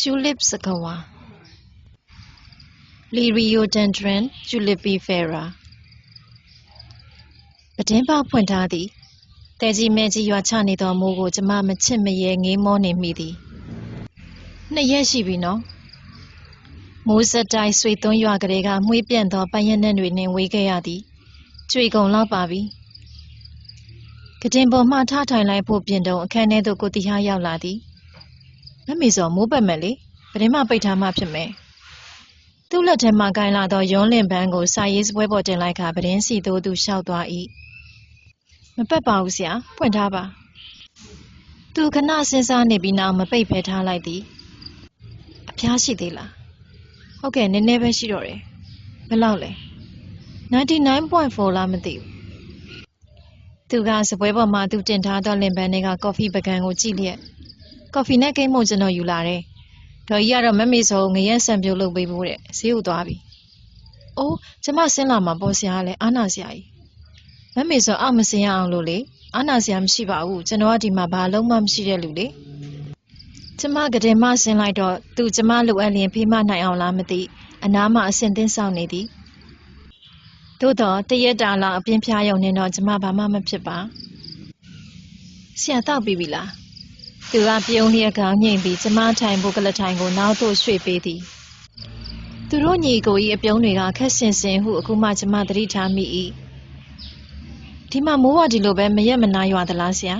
Tulip စကားဝါ Liriodendron julipifera ပတင်းပေါက်ဖွင့်ထားသည်တဲကြီးမဲကြီးရွာချနေသောမိုးကိုကျမမချစ်မရဲငေးမောနေမိသည်နှစ်ရက်ရှိပြီနော်မိုးစက်တိုင်းဆွေသွန်းရွာကလေးကမှွေးပြန့်သောပန်းရနံ့တွေနှင့်ဝေးခဲ့ရသည်ကြွေကုန်လောက်ပါပြီကတင်ပေါ်မှထားထိုင်လိုက်ဖို့ပြင်တုံအခန်းထဲသို့ကိုတီဟာရောက်လာသည် မမေစောမိုးပတ်မယ်လေပတင်းမပိတ်ထားမှဖြစ်မယ်သူ့လက်ထဲမှကိုင်းလာသောရုံးလင်ပန်းကိုစာရေးစပွဲပေါ်တင်လိုက်ခါပတင်းစီသို့သူလျှောက်သွား၏မပတ်ပါဘူးဆရာဖွင့်ထားပါသူခဏစဉ်းစားနေပြီးနောက်မပိတ်ဖဲထားလိုက်သည်အဖျားရှိသေးလားဟုတ်ကဲ့နည်းနည်းပဲရှိတော့တယ်ဘယ်လောက်လဲ99.4လားမသိဘူးသူကစပွဲပေါ်မှာသူတင်ထားသောလင်ပန်းတွေကကော်ဖီပကံကိုကြည့်လျက် ကော်ဖီနဲ့ကိတ်မုန်ကျွန်တော်ယူလာတယ်ဒေါ်ကြီးကတော့မမေစောငရက်ဆန်ပြုတ်လုပ်ပေးဖို့တဲ့ဈေးကိုသွားပြီ။အိုးကျမဆင်းလာမှာပေါ့ဆရာလည်းအာနာဆရာကြီး။မမေစောအောက်မစင်ရအောင်လို့လေအာနာဆရာမရှိပါဘူးကျွန်တော်ကဒီမှာဘာလုံးမှမရှိတဲ့လူလေ။ကျမကတင်မဆင်းလိုက်တော့သူကျမလိုအပ်လျင်ဖေးမနိုင်အောင်လားမသိအနားမှာအစင်သင်းဆောင်နေသည်။သို့တော့တရက်တာလောက်အပြင်းဖျားရုံနဲ့တော့ကျမဘာမှမဖြစ်ပါ။ဆရာတောက်ပြီပြီလား။ သူကပြုံးလျက်ကောင်းငိမ့်ပြီးကျမထိုင်ဖို့ကလထိုင်ကိုနောက်သို့ရွှေ့ပေးသည်။သူတို့ညီကိုကြီးအပြုံးတွေကခက်ဆင်ဆင်ဟုအခုမှကျမသတိထားမိ၏။ဒီမှာမိုးဝဒီလိုပဲမရက်မနာရွာသလားဆရာ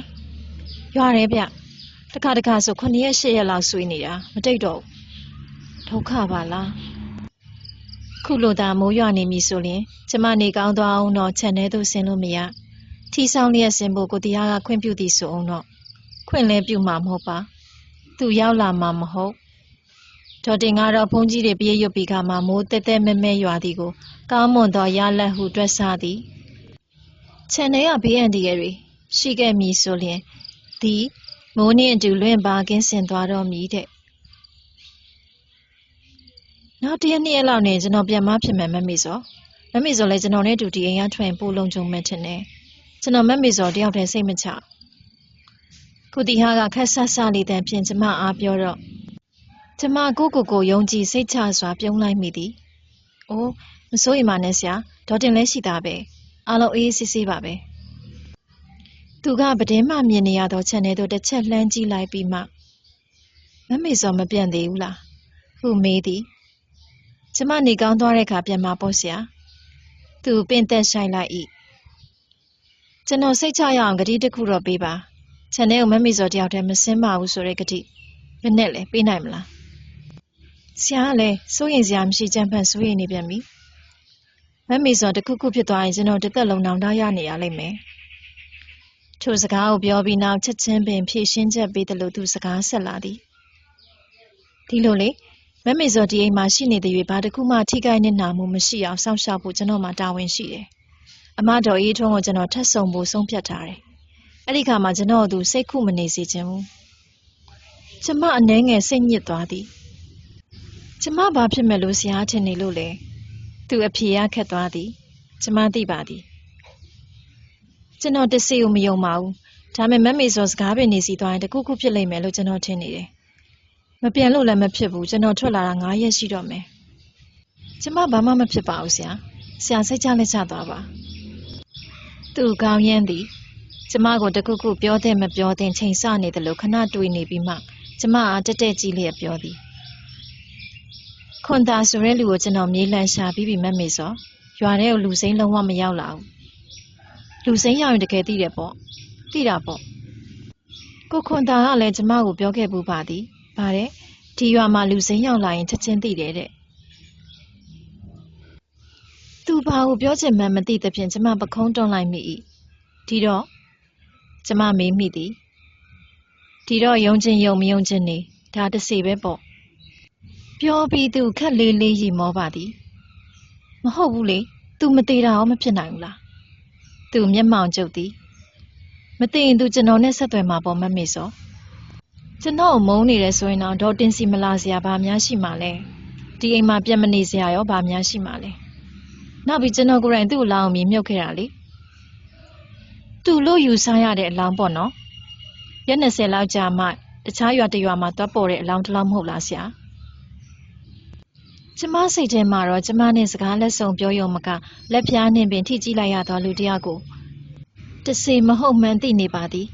။ရွာတယ်ဗျ။တခါတခါဆို9ရက်10ရက်လောက်ဆွေးနေတာမတိတ်တော့ဘူး။ဒုက္ခပါလား။ခုလိုသာမိုးရွာနေပြီဆိုရင်ကျမနေကောင်းသွားအောင်တော့ခြံထဲသို့ဆင်းလို့မရ။ထီဆောင်လျက်ဆင်းဖို့ကိုတရားကခွင့်ပြုသည်ဆိုအောင်တော့ ခွင့်လဲပြုမှာမဟုတ်ပါသူရောက်လာမှာမဟုတ်ဒေါ်တင်ကတော့ဘုန်းကြီးတွေပြေးရွတ်ပြီးခါမှမိုးတဲတဲမဲမဲရွာသည်ကိုကောင်းမွန်သောရလက်ဟုတွက်ဆသည်ခြံထဲကဘေးအန္တရာယ်တွေရှိခဲ့မည်ဆိုလျင်ဒီမိုးနှင့်အတူလွင့်ပါကင်းစင်သွားတော့မည်တဲ့နောက်တရက်နှစ်ရက်လောက်နေကျွန်တော်ပြန်မဖြစ်မယ်မမေစောမမေစောလည်းကျွန်တော်နဲ့အတူဒီအိမ်ကထွက်ရင်ပို့လုံခြုံမှထင်တယ်ကျွန်တော်မမေစောတယောက်တည်းစိတ်မချ ကိုတီဟာကခက်ဆတ်ဆလေးတန်ဖြင့်ကျမအားပြောတော့ကျမကိုကိုကိုယုံကြည်စိတ်ချစွာပြုံးလိုက်မိသည်။အိုးမစိုးရိမ်ပါနဲ့ဆရာဒေါ်တင်လည်းရှိတာပဲ။အားလုံးအေးအေးဆေးဆေးပါပဲ။သူကပဒင်းမှမြင်နေရသောခြံထဲသို့တစ်ချက်လှမ်းကြည့်လိုက်ပြီးမှမမေစောမပြန့်သေးဘူးလား။ဟုမေးသည်။ကျမနေကောင်းသွားတဲ့အခါပြန်มาပေါ့ဆရာ။သူပင်သက်ဆိုင်လိုက်၏။ကျွန်တော်စိတ်ချရအောင်ဂတိတစ်ခုတော့ပေးပါ။ ခြံထဲကိုမမေစောတယောက်တည်းမစင်းပါဘူးဆိုတဲ့ကတိဘယ်နဲ့လဲပေးနိုင်မလားဆရာကလည်းစိုးရင်စရာမရှိကြံဖန်စိုးရင်နေပြန်ပြီမမေစောတခုခုဖြစ်သွားရင်ကျွန်တော်တစ်သက်လုံးနောင်တရနေရလိမ့်မယ်ထိုစကားကိုပြောပြီးနောက်ချက်ချင်းပင်ဖြည့်ရှင်းချက်ပေးတယ်လို့သူစကားဆက်လာသည်ဒီလိုလေမမေစောဒီအိမ်မှာရှိနေတဲ့၍ဘာတခုမှထိခိုက်နစ်နာမှုမရှိအောင်စောင့်ရှောက်ဖို့ကျွန်တော်မှတာဝန်ရှိတယ်အမတော်အေးထုံးကိုကျွန်တော်ထပ်ဆောင်ဖို့ဆုံးဖြတ်ထားတယ် အဲ့ဒီခါမှာကျွန်တော်သူစိတ်ခုမနေစေချင်ဘူးကျမအနှဲငယ်စိတ်ညစ်သွားသည်ကျမဘာဖြစ်မဲ့လို့ဆရာထင်နေလို့လဲသူအဖြေရခက်သွားသည်ကျမသိပါသည်ကျွန်တော်တစီကိုမယုံပါဘူးဒါပေမဲ့မမေစောစကားပင်နေစီသွားရင်တခုခုဖြစ်လိမ့်မယ်လို့ကျွန်တော်ထင်နေတယ်မပြန်လို့လည်းမဖြစ်ဘူးကျွန်တော်ထွက်လာတာ9ရက်ရှိတော့မယ်ကျမဘာမှမဖြစ်ပါဘူးဆရာဆရာစိတ်ချလက်ချသွားပါသူကောင်းရမ်းသည် ကျမကိုတခုခုပြောတဲ့မပြောတဲ့ချိန်ဆနေတယ်လို့ခဏတွေးနေပြီးမှကျမအားတက်တက်ကြီးလျက်ပြောသည်ခွန်သာဆိုတဲ့လူကိုကျွန်တော်မြေးလန့်ရှာပြီးပြီမမေစောရွာထဲကိုလူစိမ်းလုံးဝမရောက်လာဘူးလူစိမ်းရောက်ရင်တကယ်သိတယ်ပေါ့သိတာပေါ့ကိုခွန်သာကလည်းကျမကိုပြောခဲ့ပူပါသည်ဗါတဲ့ဒီရွာမှာလူစိမ်းရောက်လာရင်ချက်ချင်းသိတယ်တဲ့သူဘာကိုပြောချင်မှန်းမသိသဖြင့်ကျမပခုံးတွန်းလိုက်မိ၏ဒီတော့ ကျမမေးမိသည်ဒီတော့ယုံချင်းယုံမယုံချင်းနေဒါတစီပဲပေါ့ပြောပြီးသူခက်လေးလေးရီမောပါသည်မဟုတ်ဘူးလေသူမသေးတာရောမဖြစ်နိုင်ဘူးလားသူမျက်မှောင်ကျုပ်သည်မသိရင်သူကျွန်တော်နဲ့ဆက်သွယ်မှာပေါ့မမေစောကျွန်တော်မုန်းနေတယ်ဆိုရင်တော့ဒေါ်တင်စီမလာစရာဘာများရှိမှလဲဒီအိမ်မှာပြတ်မနေစရာရောဘာများရှိမှလဲနောက်ပြီးကျွန်တော်ကိုယ်တိုင်သူ့အလောင်းအမည်မြုပ်ခဲ့တာလေ သူ့လို့ယူဆရတဲ့အလောင်းပေါ့နော်ရက်20လောက်ကြာမှတခြားရွာတစ်ရွာမှာသွားပေါ်တဲ့အလောင်းတစ်လောင်းမဟုတ်လားဆရာကျမစိတ်ထဲမှာတော့ကျမနဲ့စကားလက်ဆောင်ပြောရုံမကလက်ပြားနှင့်ပင်ထိကြည့်လိုက်ရသောလူတစ်ယောက်ကိုတစေမဟုတ်မှန်းသိနေပါသည်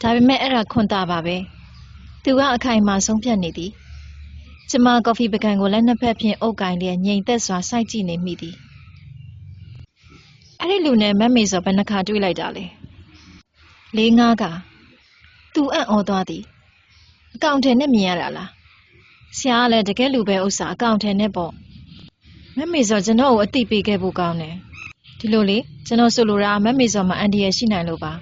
ဒါပေမဲ့အဲ့ဒါခွန်တာပါပဲသူကအခိုင်အမာဆုံးဖြတ်နေသည်ကျမကော်ဖီပကံကိုလက်နှစ်ဖက်ဖြင့်အုပ်ကင်လျက်ငြိမ်သက်စွာစိုက်ကြည့်နေမိသည် အဲ့ဒီလူနဲ့မတ်မေဆိုဘယ်နှခါတွေ့လိုက်တာလဲလေးငါးကသူအံ့ဩသွားသည်အကောင့်ထဲနဲ့မြင်ရတာလားဆရာကလည်းတကယ်လူပဲဥစ္စာအကောင့်ထဲနဲ့ပေါ့မတ်မေဆိုကျွန်တော်ကိုအသိပေးခဲ့ဖို့ကောင်းတယ်ဒီလိုလေကျွန်တော်ဆိုလိုတာမတ်မေဆိုမှာအန်ဒီရရှိနိုင်လို့ပါ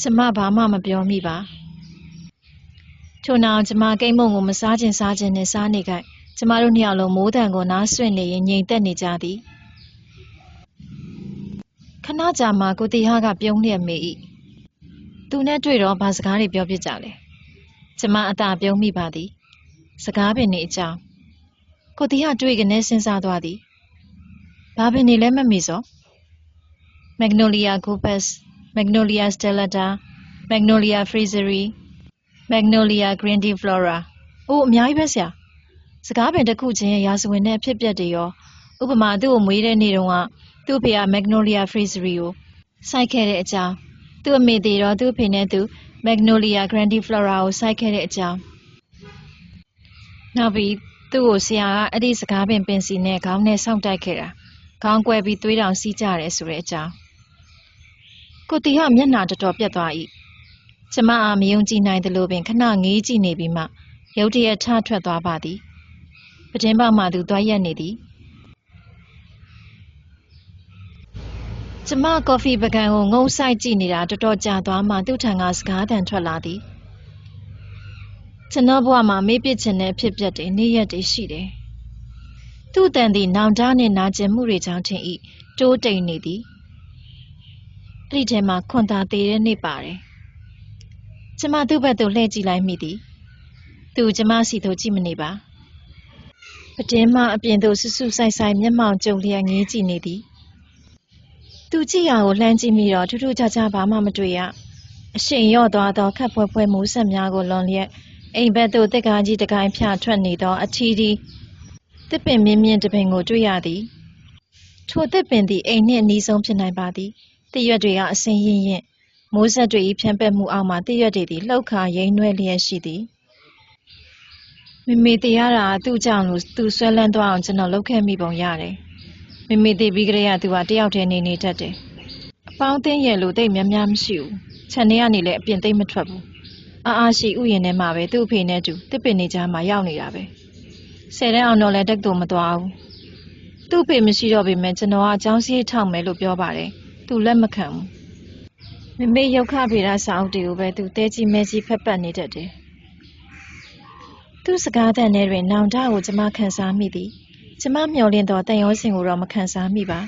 ကျမဘာမှမပြောမိပါထို့နောက်ကျမကိတ်မုံကိုမစားခြင်းစားခြင်းနဲ့စားနေကြကျမတို့နှစ်ယောက်လုံးမိုးတံကိုနားဆွင့်နေရင်ငြိမ်သက်နေကြသည် ခဏကြာမှကိုတီဟာကပြုံးလျက်မေ၏သူနဲ့တွေ့တော့ဘာစကားတွေပြောပြကြလဲကျမအသာပြုံးမိပါသည် စကားပင်နေအကြောင်းကိုတီဟာတွေ့ကနေစဉ်းစားသွားသည်ဘာပင်နေလဲမမေစော Magnolia Copus Magnolia stellata Magnolia friseri Magnolia grandiflora ။အိုးအများကြီးပဲဆရာ။စကားပင်တစ်ခုချင်းရဲ့ရာဇဝင်နဲ့အဖြစ်အပျက်တွေရောဥပမာသူ့ကိုမွေးတဲ့နေ့တုန်းက သူ့ဖေက Magnolia friseri ကိုစိုက်ခဲ့တဲ့အကြောင်းသူ့အမေသေးတော့သူ့အဖေနဲ့သူ Magnolia grandiflora ကိုစိုက်ခဲ့တဲ့အကြောင်းနောက်ပြီးသူ့ကိုဆရာကအဲ့ဒီစကားပင်ပင်စီနဲ့ခေါင်းနဲ့ဆောင့်တိုက်ခဲ့တာခေါင်းကွဲပြီးသွေးတောင်စီးကြတယ်ဆိုတဲ့အကြောင်းကိုတီဟာမျက်နှာတော်တော်ပြတ်သွား၏ကျမအားမယုံကြည်နိုင်သလိုပင်ခဏငေးကြည့်နေပြီးမှရုတ်တရက်ထထွက်သွားပါသည်ပတင်းပေါက်မှသူသွားရက်နေသည် ကျမကော်ဖီပကံကိုငုံဆိုင်ကြည့်နေတာတော်တော်ကြာသွားမှသူ့ထံကစကားတန်ထွက်လာသည်ကျွန်တော်ဘဝမှာမေ့ပစ်ခြင်းနဲ့ဖြစ်ပျက်တွေနေ့ရက်တွေရှိတယ်သူ့တန်သည်နောင်တနှင့်နာကျင်မှုတွေကြောင့်ထင်၏တိုးတိမ်နေသည်အဲ့ဒီထဲမှာခွန်သာသေးတဲ့နေ့ပါတယ်ကျမသူ့ဘက်သို့လှည့်ကြည့်လိုက်မိသည်သူကျမစီသို့ကြည့်မနေပါပတင်းမအပြင်သို့ဆူဆူဆိုင်ဆိုင်မျက်မှောင်ကျုံလျက်ငေးကြည့်နေသည် သူကြည့်ရကိုလှမ်းကြည့်မိတော့ထူးထူးခြားခြားဘာမှမတွေ့ရအရှိန်ရော့သွားသောခက်ဖွဲဖွဲမိုးဆက်များကိုလွန်လျက်အိမ်ဘက်သို့တက်ကားကြီးတစ်ကိုင်းဖြန့်ထွက်နေသောအချီးဒီတစ်ပင်မြင့်မြင့်တစ်ပင်ကိုတွေ့ရသည်ထိုတစ်ပင်သည်အိမ်နှင့်အနီးဆုံးဖြစ်နိုင်ပါသည်တရွက်တွေကအစင်းရင်ရင်မိုးဆက်တွေ၏ဖြန့်ပက်မှုအောက်မှတရွက်တွေသည်လှုပ်ခါရိမ့်နွဲလျက်ရှိသည်မိမိတရားတာသူ့ကြောင့်လို့သူဆွဲလန်းသွားအောင်ကျွန်တော်လုပ်ခဲ့မိပုံရတယ် မိမိတည်ပြီးကြတဲ့ကသူကတယောက်တည်းနေနေတတ်တယ်အပေါင်းအသင်းရဲ့လို့တိတ်များများမရှိဘူးခြံထဲကနေလည်းအပြင်သိမ့်မထွက်ဘူးအာအာရှိဥယျာဉ်ထဲမှာပဲသူ့အဖေနဲ့တူတစ်ပင်နေကြမှာရောက်နေတာပဲဆယ်တန်းအောင်တော့လည်းတက်တူမသွားဘူးသူ့အဖေမရှိတော့ပေမဲ့ကျွန်တော်ကအကြောင်းစည်းထောက်မယ်လို့ပြောပါတယ်သူလက်မခံဘူးမမေရုတ်ခဗေဒစာအုပ်တွေကိုပဲသူတဲကြီးမဲကြီးဖက်ပတ်နေတတ်တယ်သူ့စကားသံထဲတွင်နောင်တကိုကျမခံစားမိသည် ကျမမျှော်လင့်သောတန်ရောစင်ကိုတော့မခံစားမိပါ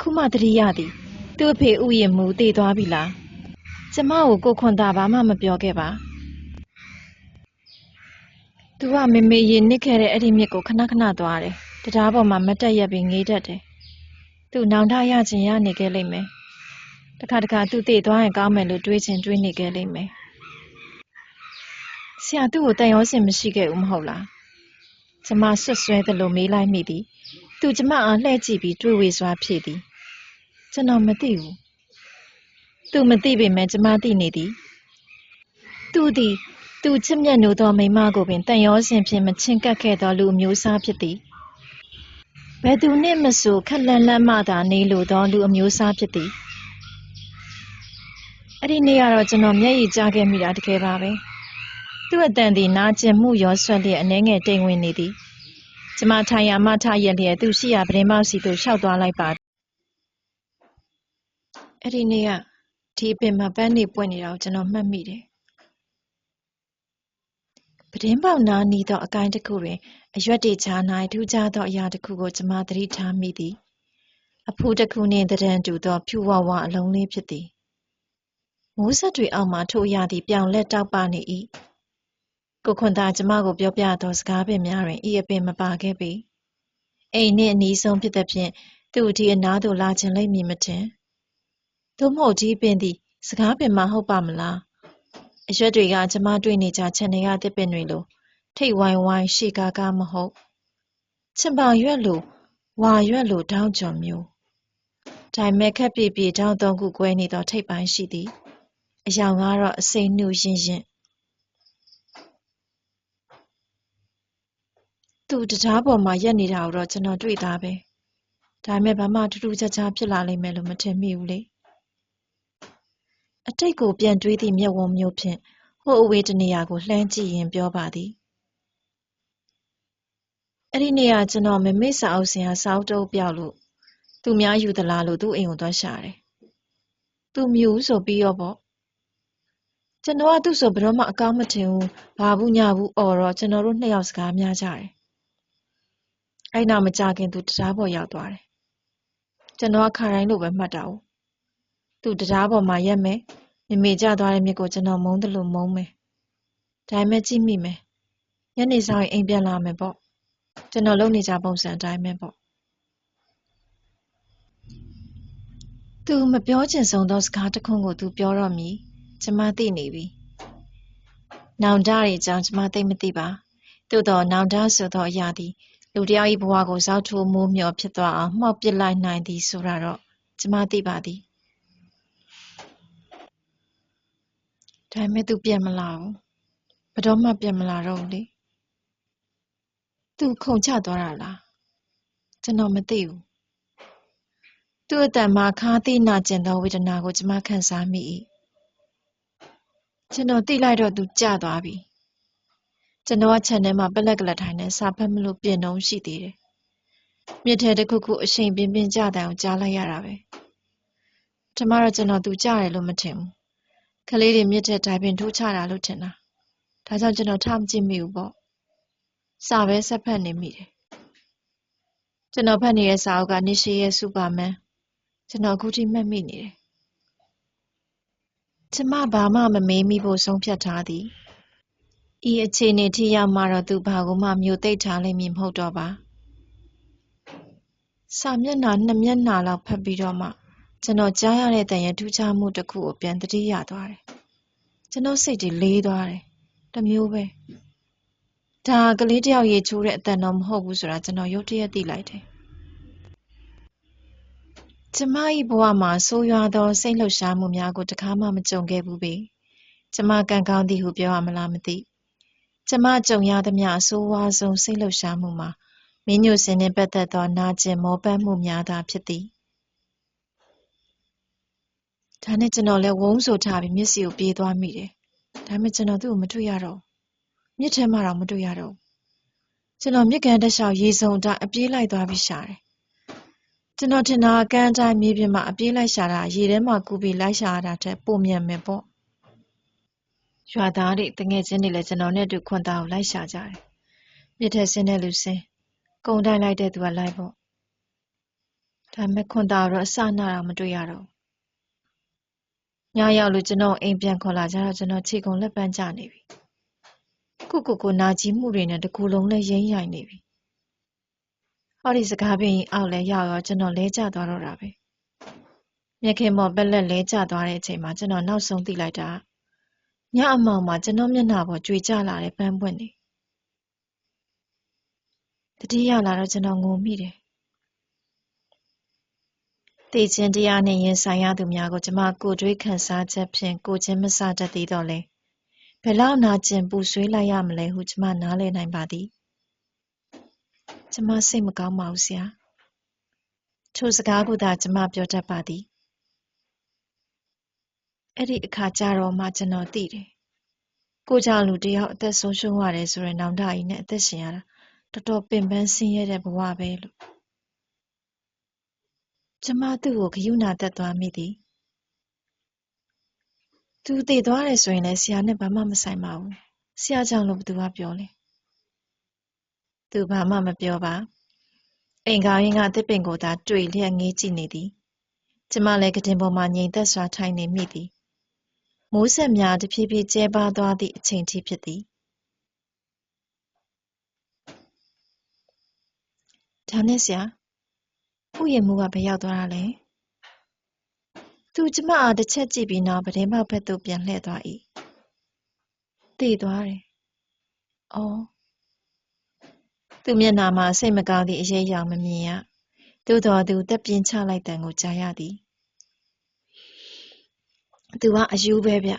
ခုမှတတိယသည်သူ့အဖေဥယျာဉ်မူတည်သွားပြီလားကျမကိုကိုခွန်တာဘာမှမပြောခဲ့ပါသူကမေမေရင်နစ်ခဲ့တဲ့အဲ့ဒီမြစ်ကိုခဏခဏသွားတယ်တရားပေါ်မှာမတက်ရက်ပြီးငေးတတ်တယ်သူနောင်တရခြင်းရနေခဲ့လိမ့်မယ်တခါတခါသူတည်သွားရင်ကောင်းမယ်လို့တွေးချင်တွေးနေခဲ့လိမ့်မယ်ဆရာသူ့ကိုတန်ရောစင်မရှိခဲ့ဘူးမဟုတ်လား ကျမဆွတ်ဆွဲသလိုမေးလိုက်မိသည်သူကျမအားလှည့်ကြည့်ပြီးတွေးဝေစွာဖြေသည်ကျွန်တော်မသိဘူးသူမသိပေမဲ့ကျမသိနေသည်သူသည်သူချစ်မြတ်နိုးသောမိန်းမကိုပင်တန်ရောစင်ဖြင့်မချင်းကပ်ခဲ့သောလူအမျိုးအစားဖြစ်သည်ဘယ်သူနှင့်မဆိုခက်လန့်လန့်မှသာနေလိုသောလူအမျိုးအစားဖြစ်သည်အဲ့ဒီနေ့ကတော့ကျွန်တော်မျက်ရည်ကျခဲ့မိတာတကယ်ပါပဲ သူ့အတန်သည်နာကျင်မှုရောဆွက်လျက်အနှဲငယ်တိမ်ဝင်နေသည်ကျမထိုင်ရာမှထားရက်လျက်သူရှိရာပရင်မောက်စီသို့လျှောက်သွားလိုက်ပါအဲ့ဒီနေ့ကဒီအပင်မှာပန်းနေပွင့်နေတာကိုကျွန်တော်မှတ်မိတယ်ပဒင်းပေါက်နားနီးသောအကိုင်းတစ်ခုတွင်အရွက်တွေချာ၌ထူးခြားသောအရာတစ်ခုကိုကျမသတိထားမိသည်အဖူးတစ်ခုနှင့်တရံတူသောဖြူဝဝအလုံးလေးဖြစ်သည်မိုးဆက်တွေအောက်မှထိုအရာသည်ပြောင်လက်တောက်ပနေ၏ ကိုခွန်သားကျမကိုပြောပြသောစကားပင်များတွင်ဤအပင်မပါခဲ့ပေအိမ်နှင့်အနီးဆုံးဖြစ်သဖြင့်သူ့ဒီအနားသို့လာခြင်းလိမ့်မည်မထင်သို့မဟုတ်ဒီပင်သည် စကားပင်မဟုတ်ပါမလားအရွက်တွေကကျမတွေ့နေကြခြံတွေကတစ်ပင်တွေလိုထိတ်ဝိုင်းဝိုင်းရှေကားကားမဟုတ်ချင်ပောင်ရွက်လိုဝါရွက်လိုထောင်းကျော်မျိုးဒါပေမဲ့ခက်ပြေပြေထောင်းသုံးခုကွဲနေသောထိပ်ပိုင်းရှိသည်အယောင်ကတော့အစိမ့်နှူရင့်ရင့် သူတရားပေါ်မှာရက်နေတာကိုတော့ကျွန်တော်တွေ့သားပဲဒါပေမဲ့ဘာမှထူးထူးခြားခြားဖြစ်လာလိမ့်မယ်လို့မထင်မိဘူးလေအတိတ်ကိုပြန်တွေးသည့်မျက်ဝန်းမျိုးဖြင့်ဟိုအဝေးတနေရာကိုလှမ်းကြည့်ရင်းပြောပါသည်အဲ့ဒီနေ့ကကျွန်တော်မမေ့စာအုပ်ဆရာစာအုပ်တုပ်ပြောက်လို့သူများယူသလားလို့သူ့အိမ်ကိုသွားရှာတယ်သူမြူဆိုပြီးတော့ပေါ့ကျွန်တော်ကသူ့ဆိုဘယ်တော့မှအကောင်းမထင်ဘူးဘာဘူးညာဘူးအော်တော့ကျွန်တော်တို့နှစ်ယောက်စကားများကြတယ် အဲ့နောက်မကြခင်သူတရားပေါ်ရောက်သွားတယ်ကျွန်တော်ကခါတိုင်းလိုပဲမှတ်တာ哦သူတရားပေါ်မှာရက်မယ်မမေကျသွားတဲ့မြစ်ကိုကျွန်တော်မုန်းတယ်လို့မုန်းမယ်ဒါပေမဲ့ကြည့်မိမယ်ညနေဆောင်ရင်အိမ်ပြန်လာမယ်ပေါ့ကျွန်တော်လုပ်နေကြပုံစံအတိုင်းပဲပေါ့သူမပြောချင်ဆုံးသောစကားတစ်ခွန်းကိုသူပြောတော့မည်ကျမသိနေပြီနောင်တတွေအကြောင်းကျမသိမသိပါသို့တော့နောင်တဆိုသောအရာသည် လူတစ်ယောက်၏ဘဝကိုဇောက်ထိုးမိုးမျှော်ဖြစ်သွားအောင်မှောက်ပစ်လိုက်နိုင်သည်ဆိုတာတော့ကျမသိပါသည်ဒါပေမဲ့သူပြန်မလာဘူးဘယ်တော့မှပြန်မလာတော့ဘူးလေသူခုန်ချသွားတာလားကျွန်တော်မသိဘူးသူ့အတန်မှာခါးသီးနာကျင်သောဝေဒနာကိုကျမခံစားမိ၏ကျွန်တော်သိလိုက်တော့သူကျသွားပြီ ကျွန်တော်ကခြံထဲမှာပလက်ကလက်ထိုင်နဲ့စာဖတ်မလို့ပြင်တုံးရှိသေးတယ်မြစ်ထဲတစ်ခုခုအရှိန်ပြင်းပြင်းကျတဲ့အောင်ကြားလိုက်ရတာပဲပထမတော့ကျွန်တော်သူကျတယ်လို့မထင်ဘူးကလေးတွေမြစ်ထဲတိုင်ပင်ထိုးချတာလို့ထင်တာဒါကြောင့်ကျွန်တော်ထမကြည့်မိဘူးပေါ့စာပဲဆက်ဖတ်နေမိတယ်ကျွန်တော်ဖတ်နေတဲ့စာအုပ်ကနိရှိရဲ့စူပါမန်ကျွန်တော်အခုထိမှတ်မိနေတယ်ကျမဘာမှမမေးမိဖို့ဆုံးဖြတ်ထားသည် ဤအခြေအနေထိရောက်မှတော့ သူဘာကိုမှမျိုးသိပ်ထားလိမ့်မည်မဟုတ်တော့ပါ စာမျက်နှာနှစ်မျက်နှာလောက်ဖတ်ပြီးတော့မှ ကျွန်တော်ကြားရတဲ့တန်ရထူးခြားမှုတစ်ခုကို ပြန်သတိရသွားတယ် ကျွန်တော်စိတ်တွေလေးသွားတယ်တမျိုးပဲ ဒါကလေးတယောက် ရေချိုးတဲ့အတန်တော့ မဟုတ်ဘူးဆိုတာ ကျွန်တော် ရုတ်တရက် သိလိုက်တယ် ကျမ၏ဘဝမှာ ဆိုးရွားသော စိတ်လှုပ်ရှားမှုများကိုတခါမှ မကြုံခဲ့ဘူးပေ ကျမကံကောင်းသည်ဟု ပြောရမလားမသိ ကျမကြုံရသမျှအဆိုးဝါးဆုံးစိတ်လှုပ်ရှားမှုမှာမင်းညိုစင်နှင့်ပတ်သက်သောနာကျင်မောပတ်မှုများသာဖြစ်သည်ဒါနဲ့ကျွန်တော်လည်းဝုန်းဆိုထားပြီးမျက်စိကိုပြေးသွားမိတယ်ဒါပေမဲ့ကျွန်တော်သူ့ကိုမတွေ့ရတော့မြစ်ထဲမှာတော့မတွေ့ရတော့ကျွန်တော်မြစ်ကန်တက်လျှောက်ရေစုံအတိုင်းအပြေးလိုက်သွားပြီးရှာတယ်ကျွန်တော်ထင်တာကမ်းအတိုင်းမြေပြင်မှာအပြေးလိုက်ရှာတာရေထဲမှာကူပြီးလိုက်ရှာရတာထက်ပိုမြန်မယ်ပေါ့ ရွာသားတွေတငယ်ချင်းတွေလည်းကျွန်တော်နဲ့အတူခွန်သားကိုလိုက်ရှာကြတယ်မြစ်ထဲဆင်းတဲ့လူဆင်းကုံတိုင်းလိုက်တဲ့သူကလိုက်ပေါ့ဒါပေမဲ့ခွန်သားတော့အစနာတော့မတွေ့ရတော့ညရောက်လို့ကျွန်တော်အိမ်ပြန်ခေါ်လာကြတော့ကျွန်တော်ခြေကုန်လက်ပန်းကျနေပြီခုကိုကိုနာကြီးမှုတွေနဲ့တကူလုံးလဲရိမ့်ရိုင်နေပြီဟောဒီစကားပင်အောက်လဲရောက်ရောကျွန်တော်လဲကျသွားတော့တာပဲမြက်ခင်မော်ပက်လက်လဲကျသွားတဲ့အချိန်မှာကျွန်တော်နောက်ဆုံးသိလိုက်တာ ညအမောင်မှာ ကျွန်တော်မျက်နှာပေါ် ကြွေကျလာတဲ့ ပန်းပွင့်နေတတိယလာတော့ ကျွန်တော်ငုံမိတယ်တေခြင်းတရားနှင့် ရင်ဆိုင်ရသူများကို ကျမကိုတွေးခံစားချက်ဖြင့် ကိုချင်းမဆတတ်သေးတော့လေဘယ်လောက် နာကျင်ပူဆွေးလိုက်ရမလဲဟု ကျမနားလည်နိုင်ပါသည် ကျမစိတ်မကောင်းပါဘူး ဆရာ ထိုစကားကိုသာ ကျမပြောတတ်ပါသည် အဲ့ဒီအခါကျတော့မှကျွန်တော်သိတယ်ကိုကြောင့်လူတယောက်အသက်ဆုံးရှုံးရတယ်ဆိုရင်နောင်တကြီးနဲ့အသက်ရှင်ရတာတော်တော်ပင်ပန်းဆင်းရဲတဲ့ဘဝပဲလို့ကျမသူ့ကိုဂယုဏတက်သွားမိသည်သူတည်သွားတယ်ဆိုရင်လည်းဆရာနဲ့ဘာမှမဆိုင်ပါဘူးဆရာကြောင့်လို့ဘသူကပြောလဲသူဘာမှမပြောပါအိမ်ကောင်းရင်ကတစ်ပင်ကိုသာတွေ့လျက်ငေးကြည့်နေသည်ကျမလည်းကတင်ပေါ်မှာငြိမ်သက်စွာထိုင်နေမိသည် မိုးဆက်များ တဖြည်းဖြည်း ကျဲပါသွားသည့်အချိန်ထိ ဖြစ်သည် ဒါနဲ့ ဆရာ ဥယျာဉ်မှုကဘယ်ရောက်သွားတာလဲ သူ ကျမအား တစ်ချက်ကြည့်ပြီးနောက်ပဒင်းပေါက်ဘက်သို့ ပြန်လှည့်သွား၏တည်သွားတယ်။အော် သူမျက်နှာမှာ စိတ်မကောင်းသည့် အရေးရောင် မမြင်ရ။သို့တော် သူတက်ပြင်းချလိုက်တံကို ကြားရသည်။ သူကအယူပဲဗျ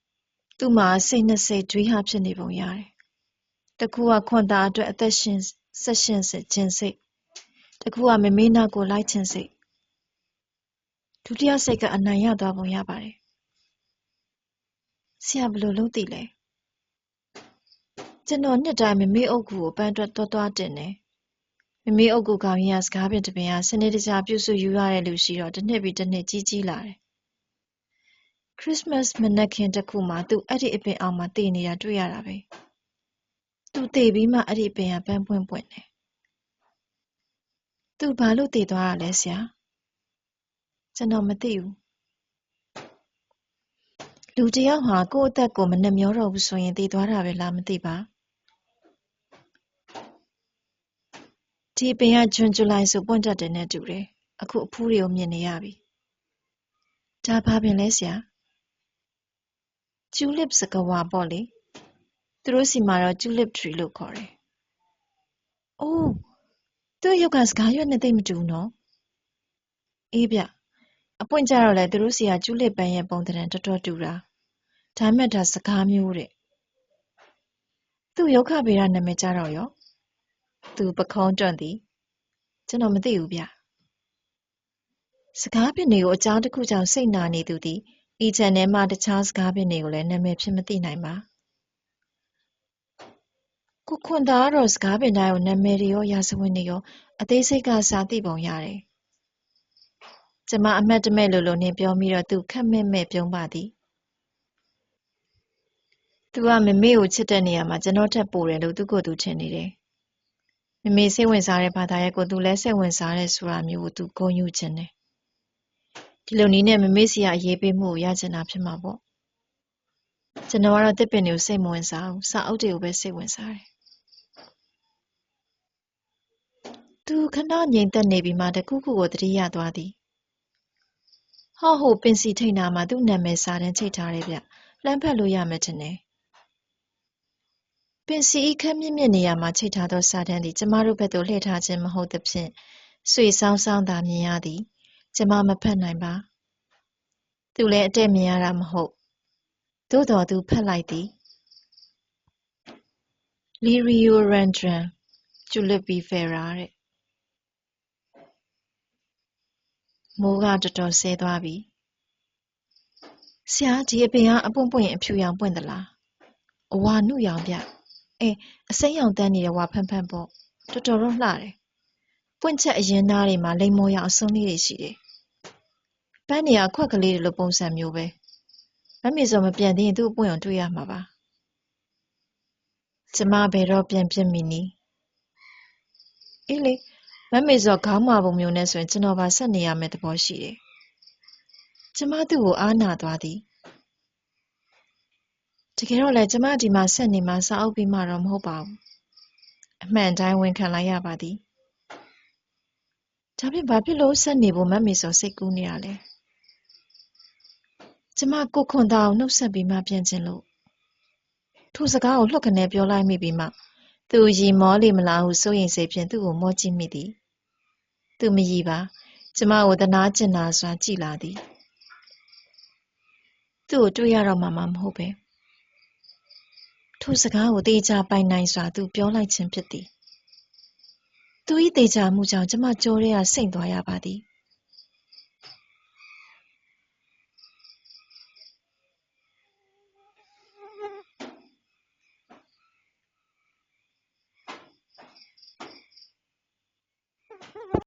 ။သူ့မှာစိတ်နှစ်စိတ်တွေးဟဖြစ်နေပုံရတယ်။တကူကခွန်သားအတွက်အသက်ရှင်ဆက်ရှင်စစ်ခြင်းစိတ်။တကူကမမေးနောက်ကိုလိုက်ခြင်းစိတ်။ဒုတိယစိတ်ကအနိုင်ရသွားပုံရပါတယ်။ဆရာဘယ်လိုလုပ်သိလဲ။ကျွန်တော်နှစ်တိုင်းမမေးအုပ်ကူကိုပန်းအတွက်သွားသွားတင်တယ်။မမေးအုပ်ကူကောင်ကြီးကစကားပြင်တပင်ကစနေတကျပြုစုယူရတဲ့လူရှိတော့တစ်နှစ်ပြီးတစ်နှစ်ကြီးကြီးလာတယ်။ ခရစ်မတ်မနက်ခင်းတစ်ခုမှာ သူ အဲ့ဒီအပင်အောက်မှာတည်နေတာ တွေ့ရတာပဲ။သူတည်ပြီးမှ အဲ့ဒီအပင်က ပန်းပွင့်ပွင့်တယ်။သူ ဘာလို့တည်သွားတာလဲ ဆရာ။ကျွန်တော် မသိဘူး။လူတယောက်ဟာ ကိုယ့်အသက်ကို မနှမျောတော့ဘူးဆိုရင်တည်သွားတာပဲလား မသိပါ။ဒီအပင်ကဂျွန် ဇူလိုင်ဆို ပွင့်တတ်တယ်နဲ့တူတယ်။အခု အဖူးတွေကို မြင်နေရပြီ။ဒါ ဘာပင်လဲ ဆရာ။ ကျူလစ်စကားဝါပေါ့လေ။သူတို့ဆီမှာတော့ကျူလစ်ထရီလို့ခေါ်တယ်။အိုးသူ့ရုပ်ကစကားရွက်နဲ့သိပ်မတူဘူးနော်။အေးဗျ။အပွင့်ကြတော့လေသူတို့ဆီကကျူလစ်ပန်းရဲ့ပုံသဏ္ဍာန်တော်တော်တူတာ။ဒါပေမဲ့ဒါစကားမျိုးတဲ့။သူ့ရုက္ခဗေဒနာမည်ကြတော့ရော။သူပုခုံးတွန့်သည်။ကျွန်တော်မသိဘူးဗျ။စကားပြင်တွေကိုအကြောင်းတစ်ခုကြောင့်စိတ်နာနေသူသည် ဤခြံထဲမှ တခြား စကားပြင်တွေကိုလည်း နာမည်ဖြင့် မသိနိုင်ပါ။ကိုခွန်သားကတော့ စကားပြင်တိုင်းကို နာမည်တွေရော ရာဇဝင်တွေရော အသေးစိတ်ကစာသိပုံရတယ်။ကျမ အမှတ်တမဲ့လိုလိုနှင့်ပြောမိတော့ သူခက်မဲ့မဲ့ ပြုံးပါသည်။သူကမမေကို ချစ်တဲ့နေရာမှာ ကျွန်တော်ထက်ပိုတယ်လို့ သူ့ကိုယ်သူ ထင်နေတယ်။မမေ စိတ်ဝင်စားတဲ့ဘာသာရပ်ကို သူလည်း စိတ်ဝင်စားတယ်ဆိုတာမျိုးကို သူ ဂုဏ်ယူချင်တယ်။ ဒီလိုနည်းနဲ့မမေဆီကအရေးပေးမှုကိုရချင်တာဖြစ်မှာပေါ့။ကျွန်တော်ကတော့တစ်ပင်တွေကိုစိတ်မဝင်စားဘူး။စာအုပ်တွေကိုပဲစိတ်ဝင်စားတယ်။သူခဏငြိမ်သက်နေပြီးမှတခုခုကိုသတိရသွားသည်။ဟောဟိုပင်စီထိန်နာမှာသူ့နာမည်စာတန်းချိတ်ထားတယ်ဗျ။လှမ်းဖတ်လို့ရမယ်ထင်တယ်ပင်စီ၏ခပ်မြင့်မြင့်နေရာမှာချိတ်ထားသောစာတမ်းသည်ကျမတို့ဘက်သို့လှည့်ထားခြင်းမဟုတ်သဖြင့်ဆွေစောင်းစောင်းသာမြင်ရသည်။ ကျမမဖတ်နိုင်ပါ။သူလည်းအတည့်မြင်ရတာမဟုတ်။သို့သော်သူဖတ်လိုက်သည်။ Liriodendron julipifera တဲ့။မိုးကတော်တော်စဲသွားပြီ။ဆရာဒီအပင်ကအပွင့်ပွင့်အဖြူရောင်ပွင့်သလား။အဝါနုရောင်ဗျအေးအစိမ်းရောင်သန်းနေတဲ့ဝါဖန့်ဖန့်ပေါ့တော်တော်တော့လှတယ်ပွင့်ချက်အရင်သားတွေမှာလိမ္မော်ရောင်အစွန်းလေးတွေရှိတယ် ပန်းနေရခွက်ကလေးတွေလိုပုံစံမျိုးပဲမမေစောမပြန်သေးရင်သူ့အပွင့်အောင်တွေ့ရမှာပါကျမဘယ်တော့ပြန်ပြစ်မိနီအေးလေမမေစောခေါင်းမာပုံမျိုးနဲ့ဆိုရင်ကျွန်တော်ပါဆက်နေရမယ့်သဘောရှိတယ်ကျမသူ့ကိုအားနာသွားသည်တကယ်တော့လည်းကျမဒီမှာဆက်နေမှစာအုပ်ပြီးမှတော့မဟုတ်ပါဘူး။အမှန်အတိုင်းဝန်ခံလိုက်ရပါသည်။ဒါဖြင့်ဘာဖြစ်လို့ဆက်နေဖို့မမေစောစိတ်ကူးနေရလဲ။ ကျမကိုခွန်သားကိုနှုတ်ဆက်ပြီးမှပြန်ခြင်းလို့ထိုစကားကိုလှုပ်ခနဲပြောလိုက်မိပြီးမှသူရီမောလေမလားဟုစိုးရိမ်စိတ်ဖြင့်သူ့ကိုမောကြည့်မိသည်။သူမရီပါကျမကိုသနာကျင်နာစွာကြည်လာသည်။သူ့ကိုတွေ့ရတော့မှမဟုတ်ပဲ။ထိုစကားကိုသေချာပိုင်နိုင်စွာသူပြောလိုက်ခြင်းဖြစ်သည်။သူ၏သေချာမှုကြောင့်ကျမကြောထဲကစိမ့်သွားရပါသည်။